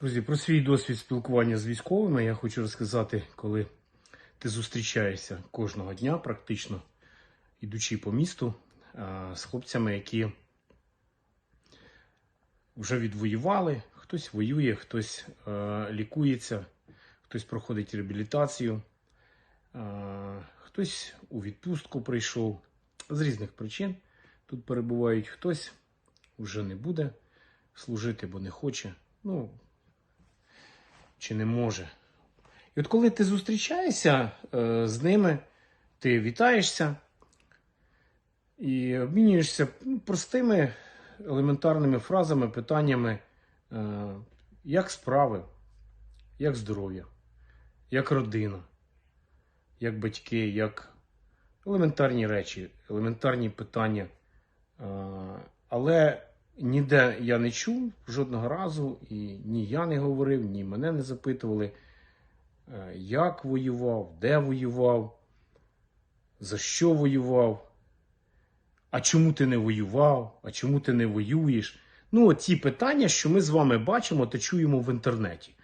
Друзі, про свій досвід спілкування з військовими я хочу розказати, коли ти зустрічаєшся кожного дня, практично ідучи по місту з хлопцями, які вже відвоювали, хтось воює, хтось лікується, хтось проходить реабілітацію, хтось у відпустку прийшов з різних причин. Тут перебувають хтось вже не буде служити, бо не хоче. Ну, чи не може. І от коли ти зустрічаєшся е, з ними, ти вітаєшся і обмінюєшся простими елементарними фразами, питаннями, е, як справи, як здоров'я, як родина, як батьки, як елементарні речі, елементарні питання. Е, але ніде я не чув жодного разу, і ні я не говорив, ні мене не запитували, е, як воював, де воював, за що воював, а чому ти не воював, а чому ти не воюєш. Ну, ті питання, що ми з вами бачимо та чуємо в інтернеті.